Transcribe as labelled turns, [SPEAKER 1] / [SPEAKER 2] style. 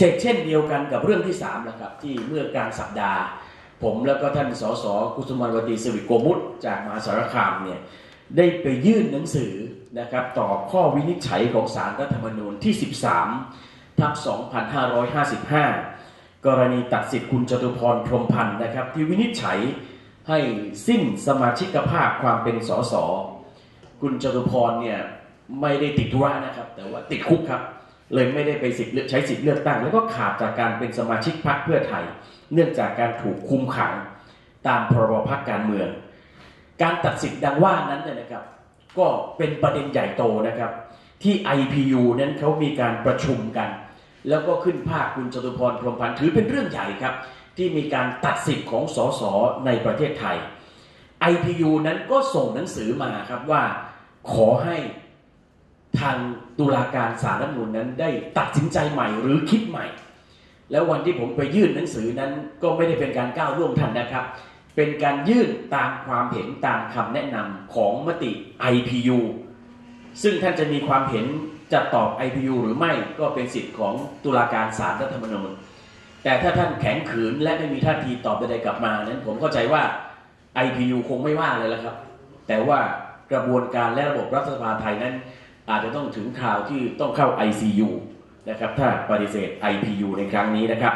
[SPEAKER 1] เช่นเช่นเดียวกันกับเรื่องที่3ามนะครับที่เมื่อกลางสัปดาห์ ผมแล้วก็ท่านสสกุสุมารวตีสิริโกมุตจากมหาสารคามเนี่ยได้ไปยื่นหนังสือนะครับต่อข้อวินิจฉัยของสารรัฐธรรมนูญที่ 13ทับ2555 กรณีตัดสิทธิ์คุณจตุพรพรมพันธ์นะครับที่วินิจฉัยให้สิ้นสมาชิกภาพความเป็นสสคุณจตุพรเนี่ยไม่ได้ติดธุระนะครับ แต่ว่าติดคุกครับ เลยไม่ได้ไปสิทธิ์เลือกใช้สิทธิ์เลือกตั้ง แล้วก็ขาดจากการเป็นสมาชิกพรรคเพื่อไทย เนื่องจากการถูกคุมขังตามพรบพรรคการเมือง การตัดสิทธิ์ดังว่านั้นเนี่ยนะครับ ก็เป็นประเด็นใหญ่โตนะครับ ที่ IPU นั้นเขามีการประชุมกัน แล้วก็ขึ้นภาคคุณจตุพรพรมพันธ์ถือเป็นเรื่องใหญ่ครับ ที่มีการตัดสิทธิ์ของสสในประเทศไทย IPU นั้นก็ส่งหนังสือมาครับว่าขอให้ ทางตุลาการสารรัฐมนูญนั้นได้ตัดสินใจใหม่หรือคิดใหม่ แล้ววันที่ผมไปยื่นหนังสือนั้นก็ไม่ได้เป็นการก้าวล่วงท่านนะครับ เป็นการยื่นตามความเห็นตามคำแนะนำของมติ IPU ซึ่งท่านจะมีความเห็นจะตอบ IPU หรือไม่ก็เป็นสิทธิ์ของตุลาการศาลรัฐธรรมนูญแต่ถ้าท่านแข็งขืนและไม่มีท่าทีตอบใดๆกลับมานั้นผมเข้าใจว่า IPU คงไม่ว่าเลยแล้วครับ แต่ว่ากระบวนการและระบบรัฐสภาไทยนั้น อาจจะต้องถึงคราวที่ต้องเข้า ICU นะครับถ้าปฏิเสธ IPU ในครั้งนี้นะครับ